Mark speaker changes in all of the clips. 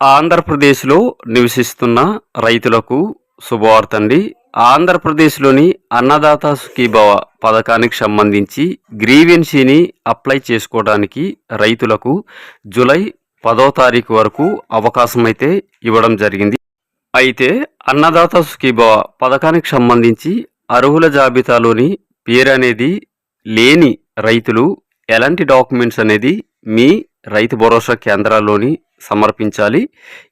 Speaker 1: ఆంధ్రప్రదేశ్లో నివసిస్తున్న రైతులకు శుభవార్త అండి ఆంధ్రప్రదేశ్లోని అన్నదాత సుఖీభవ పథకానికి సంబంధించి గ్రీవెన్సీని అప్లై చేసుకోవడానికి రైతులకు జూలై పదో తారీఖు వరకు అవకాశం అయితే ఇవ్వడం జరిగింది. అయితే అన్నదాత సుఖీభవ పథకానికి సంబంధించి అర్హుల జాబితాలోని పేరు అనేది లేని రైతులు ఎలాంటి డాక్యుమెంట్స్ అనేది మీ రైతు భరోసా కేంద్రాల్లోని సమర్పించాలి.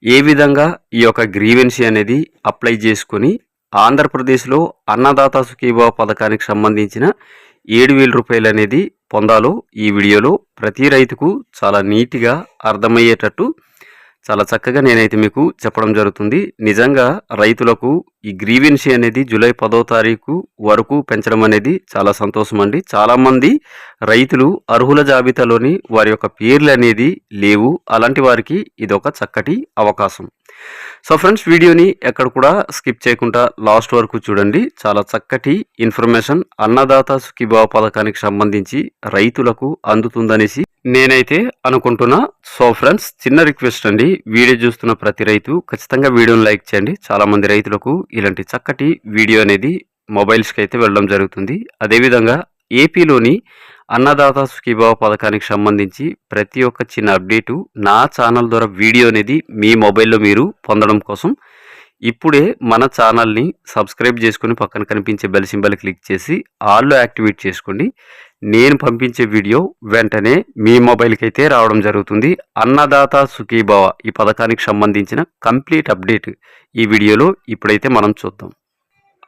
Speaker 1: ఏ విధంగా ఈ యొక్క గ్రీవెన్సీ అనేది అప్లై చేసుకొని ఆంధ్రప్రదేశ్లో అన్నదాత సుఖీభావ పథకానికి సంబంధించిన ఏడు వేల రూపాయలు అనేది పొందాలో ఈ వీడియోలో ప్రతి రైతుకు చాలా నీట్గా అర్థమయ్యేటట్టు చాలా చక్కగా నేనైతే మీకు చెప్పడం జరుగుతుంది. నిజంగా రైతులకు ఈ గ్రీవెన్సీ అనేది జూలై పదో తారీఖు వరకు పెంచడం అనేది చాలా సంతోషం అండి. చాలామంది రైతులు అర్హుల జాబితాలోని వారి యొక్క పేర్లు అనేది లేవు. అలాంటి వారికి ఇది ఒక చక్కటి అవకాశం. సో ఫ్రెండ్స్ వీడియోని ఎక్కడ కూడా స్కిప్ చేయకుండా లాస్ట్ వరకు చూడండి. చాలా చక్కటి ఇన్ఫర్మేషన్ అన్నదాత సుఖీభావ పథకానికి సంబంధించి రైతులకు అందుతుందనేసి నేనైతే అనుకుంటున్నా. సో ఫ్రెండ్స్ చిన్న రిక్వెస్ట్ అండి. వీడియో చూస్తున్న ప్రతి రైతు ఖచ్చితంగా వీడియోని లైక్ చేయండి. చాలామంది రైతులకు ఇలాంటి చక్కటి వీడియో అనేది మొబైల్స్కి అయితే వెళ్ళడం జరుగుతుంది. అదేవిధంగా ఏపీలోని అన్నదాత సుఖీభావ పథకానికి సంబంధించి ప్రతి ఒక్క చిన్న అప్డేటు నా ఛానల్ ద్వారా వీడియో అనేది మీ మొబైల్లో మీరు పొందడం కోసం ఇప్పుడే మన ఛానల్ని సబ్స్క్రైబ్ చేసుకుని పక్కన కనిపించే బెల్ సింబల్ క్లిక్ చేసి ఆల్లో యాక్టివేట్ చేసుకోండి. నేను పంపించే వీడియో వెంటనే మీ మొబైల్కి అయితే రావడం జరుగుతుంది. అన్నదాత సుఖీభావ ఈ పథకానికి సంబంధించిన కంప్లీట్ అప్డేట్ ఈ వీడియోలో ఇప్పుడైతే మనం చూద్దాం.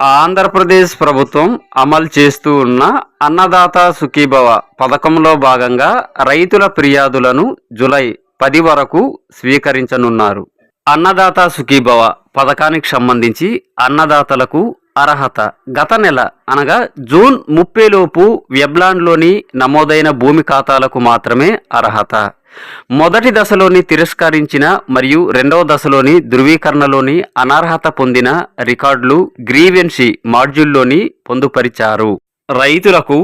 Speaker 1: ఆంధ్రప్రదేశ్ ప్రభుత్వం అమలు చేస్తూ ఉన్న అన్నదాత సుఖీభవ పథకంలో భాగంగా రైతుల ఫిర్యాదులను జులై పది వరకు స్వీకరించనున్నారు. అన్నదాత సుఖీభవ పథకానికి సంబంధించి అన్నదాతలకు అర్హత గత నెల అనగా జూన్ ముప్పై లోపు వెబ్లాండ్లోని నమోదైన భూమి ఖాతాలకు మాత్రమే అర్హత. మొదటి దశలోని తిరస్కరించిన మరియు రెండవ దశలోని ధృవీకరణలోని అనర్హత పొందిన రికార్డులు గ్రీవెన్సీ మాడ్యూల్లోని పొందుపరిచారు. రైతులకు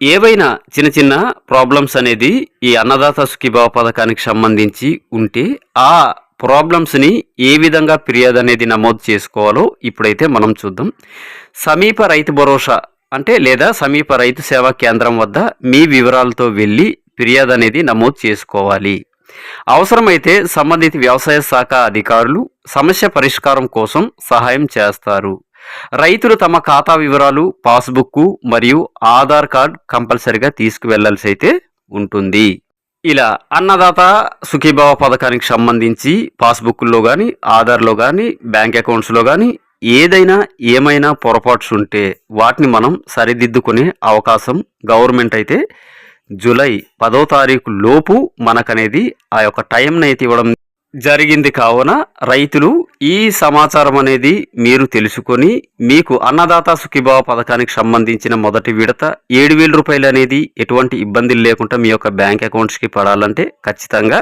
Speaker 1: ఏవైనా చిన్న చిన్న ప్రాబ్లమ్స్ అనేది ఈ అన్నదాత సుఖీభావ పథకానికి సంబంధించి ఉంటే ఆ ప్రాబ్లమ్స్ని ఏ విధంగా ఫిర్యాదు అనేది నమోదు చేసుకోవాలో ఇప్పుడైతే మనం చూద్దాం. సమీప రైతు భరోసా అంటే లేదా సమీప రైతు సేవా కేంద్రం వద్ద మీ వివరాలతో వెళ్ళి ఫిర్యాదు అనేది నమోదు చేసుకోవాలి. అవసరమైతే సంబంధిత వ్యవసాయ శాఖ అధికారులు సమస్య పరిష్కారం కోసం సహాయం చేస్తారు. రైతులు తమ ఖాతా వివరాలు పాస్బుక్ మరియు ఆధార్ కార్డ్ కంపల్సరిగా తీసుకువెళ్ళాల్సి అయితే ఉంటుంది. ఇలా అన్నదాత సుఖీభావ పథకానికి సంబంధించి పాస్బుక్లో కానీ ఆధార్లో కానీ బ్యాంక్ అకౌంట్స్లో కానీ ఏదైనా ఏమైనా పొరపాట్స్ ఉంటే వాటిని మనం సరిదిద్దుకునే అవకాశం గవర్నమెంట్ అయితే జూలై పదో తారీఖు లోపు మనకనేది ఆ యొక్క టైంని అయితే ఇవ్వడం జరిగింది కావున రైతులు ఈ సమాచారం అనేది మీరు తెలుసుకొని మీకు అన్నదాత సుఖీభావ పథకానికి సంబంధించిన మొదటి విడత ఏడు వేల రూపాయలు అనేది ఎటువంటి ఇబ్బందులు లేకుండా మీ యొక్క బ్యాంక్ అకౌంట్స్కి పడాలంటే ఖచ్చితంగా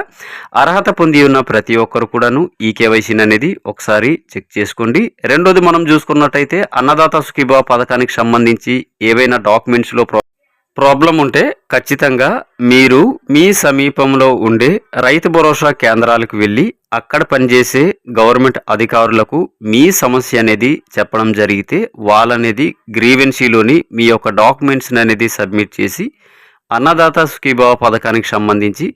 Speaker 1: అర్హత పొంది ఉన్న ప్రతి ఒక్కరు కూడాను ఈ కేవైసీని అనేది ఒకసారి చెక్ చేసుకోండి. రెండోది మనం చూసుకున్నట్టయితే అన్నదాత సుఖీభావ పథకానికి సంబంధించి ఏవైనా డాక్యుమెంట్స్లో ప్రాబ్లం ఉంటే ఖచ్చితంగా మీరు మీ సమీపంలో ఉండే రైతు భరోసా కేంద్రాలకు వెళ్ళి అక్కడ పనిచేసే గవర్నమెంట్ అధికారులకు మీ సమస్య అనేది చెప్పడం జరిగితే వాళ్ళనేది గ్రీవెన్సీలోని మీ యొక్క డాక్యుమెంట్స్ అనేది సబ్మిట్ చేసి అన్నదాత సుఖీభావ పథకానికి సంబంధించి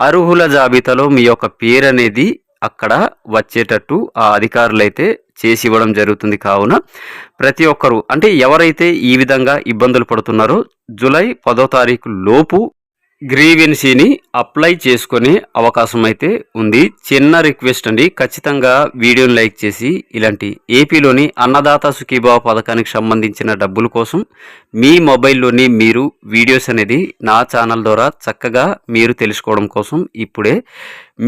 Speaker 1: అర్హుల జాబితాలో మీ యొక్క పేరు అనేది అక్కడ వచ్చేటట్టు ఆ అధికారులైతే చేసి ఇవ్వడం జరుగుతుంది కావున ప్రతి ఒక్కరూ అంటే ఎవరైతే ఈ విధంగా ఇబ్బందులు పడుతున్నారో జూలై పదో తారీఖు లోపు గ్రీవెన్సీని అప్లై చేసుకునే అవకాశం అయితే ఉంది. చిన్న రిక్వెస్ట్ అండి ఖచ్చితంగా వీడియోని లైక్ చేసి ఇలాంటి ఏపీలోని అన్నదాత సుఖీభావ పథకానికి సంబంధించిన డబ్బుల కోసం మీ మొబైల్లోని మీరు వీడియోస్ అనేది నా ఛానల్ ద్వారా చక్కగా మీరు తెలుసుకోవడం కోసం ఇప్పుడే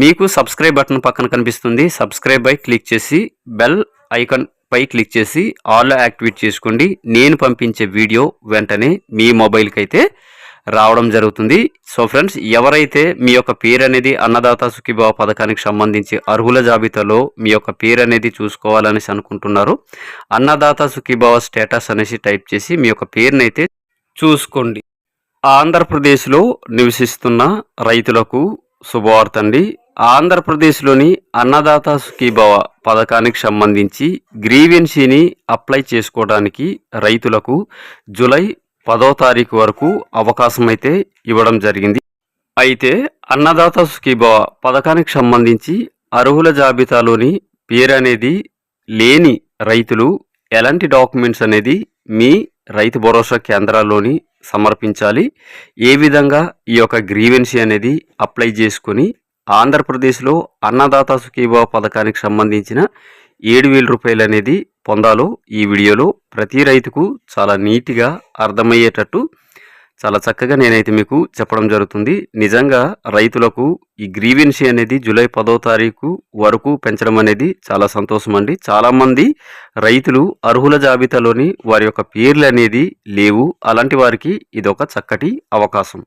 Speaker 1: మీకు సబ్స్క్రైబ్ బటన్ పక్కన కనిపిస్తుంది. సబ్స్క్రైబ్ బై క్లిక్ చేసి బెల్ ఐకాన్ పై క్లిక్ చేసి ఆల్ యాక్టివేట్ చేసుకోండి. నేను పంపించే వీడియో వెంటనే మీ మొబైల్కి అయితే రావడం జరుగుతుంది. సో ఫ్రెండ్స్ ఎవరైతే మీ యొక్క పేరు అనేది అన్నదాత సుఖీభావ పథకానికి సంబంధించి అర్హుల జాబితాలో మీ యొక్క పేరు అనేది చూసుకోవాలనేసి అనుకుంటున్నారో అన్నదాత సుఖీభావ స్టేటస్ అనేసి టైప్ చేసి మీ యొక్క పేరుని అయితే చూసుకోండి. ఆంధ్రప్రదేశ్లో నివసిస్తున్న రైతులకు శుభవార్త అండి. ఆంధ్రప్రదేశ్లోని అన్నదాత సుఖీభవ పథకానికి సంబంధించి గ్రీవెన్సీని అప్లై చేసుకోవడానికి రైతులకు జూలై పదో తారీఖు వరకు అవకాశం అయితే ఇవ్వడం జరిగింది. అయితే అన్నదాత సుఖీభవ పథకానికి సంబంధించి అర్హుల జాబితాలోని పేరు అనేది లేని రైతులు ఎలాంటి డాక్యుమెంట్స్ అనేది మీ రైతు భరోసా కేంద్రాల్లోని సమర్పించాలి. ఏ విధంగా ఈ యొక్క గ్రీవెన్సీ అనేది అప్లై చేసుకొని ఆంధ్రప్రదేశ్లో అన్నదాత సుఖీభావ పథకానికి సంబంధించిన ఏడు వేల రూపాయలు అనేది పొందాలో ఈ వీడియోలో ప్రతి రైతుకు చాలా నీట్గా అర్థమయ్యేటట్టు చాలా చక్కగా నేనైతే మీకు చెప్పడం జరుగుతుంది. నిజంగా రైతులకు ఈ గ్రీవెన్సీ అనేది జూలై పదో తారీఖు వరకు పెంచడం అనేది చాలా సంతోషం అండి. చాలామంది రైతులు అర్హుల జాబితాలోని వారి యొక్క పేర్లు అనేది లేవు. అలాంటి వారికి ఇది ఒక చక్కటి అవకాశం.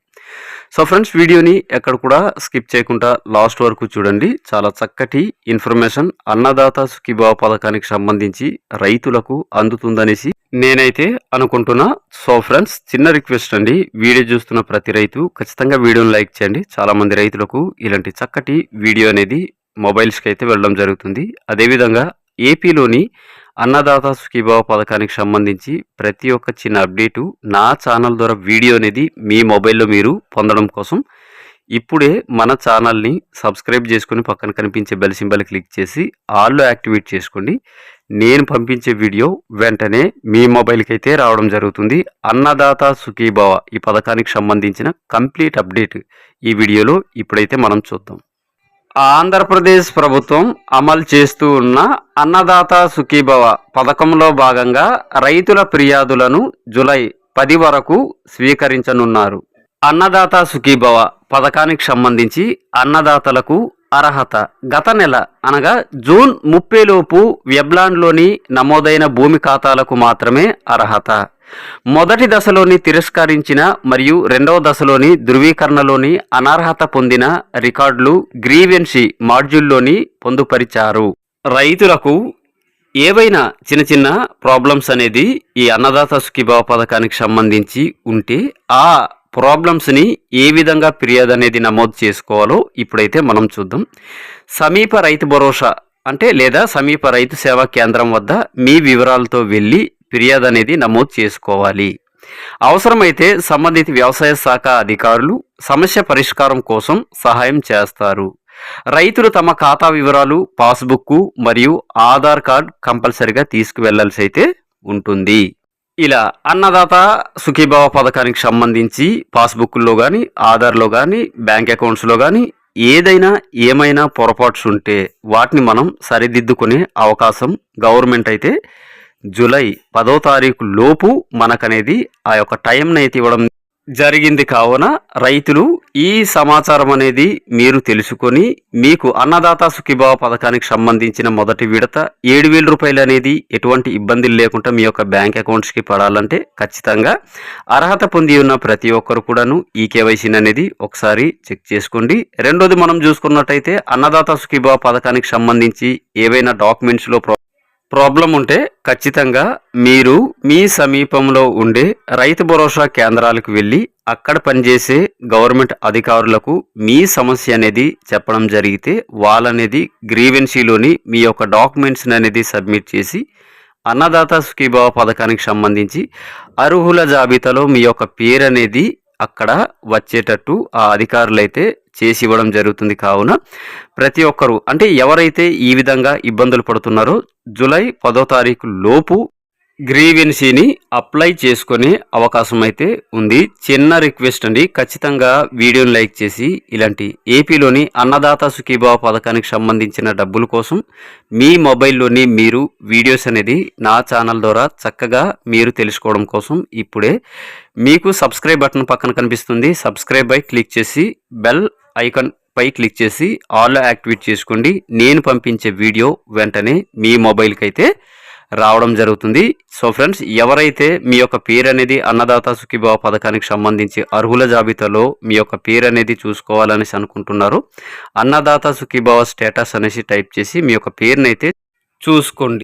Speaker 1: సో ఫ్రెండ్స్ వీడియోని ఎక్కడ కూడా స్కిప్ చేయకుండా లాస్ట్ వరకు చూడండి. చాలా చక్కటి ఇన్ఫర్మేషన్ అన్నదాత సుఖీభావ పథకానికి సంబంధించి రైతులకు అందుతుందనేసి నేనైతే అనుకుంటున్నా. సో ఫ్రెండ్స్ చిన్న రిక్వెస్ట్ అండి. వీడియో చూస్తున్న ప్రతి రైతు ఖచ్చితంగా వీడియోని లైక్ చేయండి. చాలామంది రైతులకు ఇలాంటి చక్కటి వీడియో అనేది మొబైల్స్కి అయితే వెళ్ళడం జరుగుతుంది. అదేవిధంగా ఏపీలోని అన్నదాత సుఖీభావ పథకానికి సంబంధించి ప్రతి ఒక్క చిన్న అప్డేటు నా ఛానల్ ద్వారా వీడియో అనేది మీ మొబైల్లో మీరు పొందడం కోసం ఇప్పుడే మన ఛానల్ని సబ్స్క్రైబ్ చేసుకుని పక్కన కనిపించే బెల్ సింబల్ క్లిక్ చేసి ఆల్లో యాక్టివేట్ చేసుకోండి. నేను పంపించే వీడియో వెంటనే మీ మొబైల్కి అయితే రావడం జరుగుతుంది. అన్నదాత సుఖీభావ ఈ పథకానికి సంబంధించిన కంప్లీట్ అప్డేట్ ఈ వీడియోలో ఇప్పుడైతే మనం చూద్దాం. ఆంధ్రప్రదేశ్ ప్రభుత్వం అమలు చేస్తూ ఉన్న అన్నదాత సుఖీభవ పథకంలో భాగంగా రైతుల ఫిర్యాదులను జులై పది వరకు స్వీకరించనున్నారు. అన్నదాత సుఖీభవ పథకానికి సంబంధించి అన్నదాతలకు అర్హత. గత నెల అనగా జూన్ ముప్పై లోపు వెబ్లాండ్లోని నమోదైన భూమి ఖాతాలకు మాత్రమే అర్హత. మొదటి దశలోని తిరస్కరించిన మరియు రెండవ దశలోని ధృవీకరణలోని అనర్హత పొందిన రికార్డులు గ్రీవెన్సీ మాడ్యూల్లోని పొందుపరిచారు. రైతులకు ఏవైనా చిన్న చిన్న ప్రాబ్లమ్స్ అనేది ఈ అన్నదాత సుఖీభావ పథకానికి సంబంధించి ఉంటే ఆ ప్రాబ్లమ్స్ని ఏ విధంగా ఫిర్యాదు అనేది నమోదు చేసుకోవాలో ఇప్పుడైతే మనం చూద్దాం. సమీప రైతు భరోసా అంటే లేదా సమీప రైతు సేవా కేంద్రం వద్ద మీ వివరాలతో వెళ్ళి ఫిర్యాదు అనేది నమోదు చేసుకోవాలి. అవసరమైతే సంబంధిత వ్యవసాయ శాఖ అధికారులు సమస్య పరిష్కారం కోసం సహాయం చేస్తారు. రైతులు తమ ఖాతా వివరాలు పాస్బుక్ మరియు ఆధార్ కార్డ్ కంపల్సరిగా తీసుకువెళ్ళాల్సి అయితే ఉంటుంది. ఇలా అన్నదాత సుఖీభావ పథకానికి సంబంధించి పాస్బుక్లో కానీ ఆధార్లో కానీ బ్యాంక్ అకౌంట్స్లో కానీ ఏదైనా ఏమైనా పొరపాట్స్ ఉంటే వాటిని మనం సరిదిద్దుకునే అవకాశం గవర్నమెంట్ అయితే జూలై పదో తారీఖు లోపు మనకనేది ఆ యొక్క టైంని అయితే ఇవ్వడం జరిగింది కావున రైతులు ఈ సమాచారం అనేది మీరు తెలుసుకొని మీకు అన్నదాత సుఖీభావ పథకానికి సంబంధించిన మొదటి విడత ఏడు వేల రూపాయలు అనేది ఎటువంటి ఇబ్బందులు లేకుండా మీ యొక్క బ్యాంక్ అకౌంట్స్కి పడాలంటే ఖచ్చితంగా అర్హత పొంది ఉన్న ప్రతి ఒక్కరు కూడాను ఈ కేవైసీని అనేది ఒకసారి చెక్ చేసుకోండి. రెండోది మనం చూసుకున్నట్టయితే అన్నదాత సుఖీభావ పథకానికి సంబంధించి ఏవైనా డాక్యుమెంట్స్లో ప్రాబ్లం ఉంటే ఖచ్చితంగా మీరు మీ సమీపంలో ఉండే రైతు భరోసా కేంద్రాలకు వెళ్ళి అక్కడ పనిచేసే గవర్నమెంట్ అధికారులకు మీ సమస్య అనేది చెప్పడం జరిగితే వాళ్ళనేది గ్రీవెన్సీలోని మీ యొక్క డాక్యుమెంట్స్ అనేది సబ్మిట్ చేసి అన్నదాత సుఖీభావ పథకానికి సంబంధించి అర్హుల జాబితాలో మీ యొక్క పేరు అనేది అక్కడ వచ్చేటట్టు ఆ అధికారులు అయితే చేసి ఇవ్వడం జరుగుతుంది కావున ప్రతి ఒక్కరూ అంటే ఎవరైతే ఈ విధంగా ఇబ్బందులు పడుతున్నారో జూలై పదో తారీఖు లోపు గ్రీవెన్సీని అప్లై చేసుకునే అవకాశం అయితే ఉంది. చిన్న రిక్వెస్ట్ అండి. ఖచ్చితంగా వీడియోని లైక్ చేసి ఇలాంటి ఏపీలోని అన్నదాత సుఖీభావ పథకానికి సంబంధించిన డబ్బుల కోసం మీ మొబైల్లోని మీరు వీడియోస్ అనేది నా ఛానల్ ద్వారా చక్కగా మీరు తెలుసుకోవడం కోసం ఇప్పుడే మీకు సబ్స్క్రైబ్ బటన్ పక్కన కనిపిస్తుంది. సబ్స్క్రైబ్ బై క్లిక్ చేసి బెల్ ఐకాన్ పై క్లిక్ చేసి ఆల్ యాక్టివేట్ చేసుకోండి. నేను పంపించే వీడియో వెంటనే మీ మొబైల్కి అయితే రావడం జరుగుతుంది. సో ఫ్రెండ్స్ ఎవరైతే మీ యొక్క పేరు అనేది అన్నదాత సుఖీభావ పథకానికి సంబంధించి అర్హుల జాబితాలో మీ యొక్క పేరు అనేది చూసుకోవాలనేసి అనుకుంటున్నారు అన్నదాత సుఖీభావ స్టేటస్ అనేసి టైప్ చేసి మీ యొక్క పేరునైతే చూసుకోండి.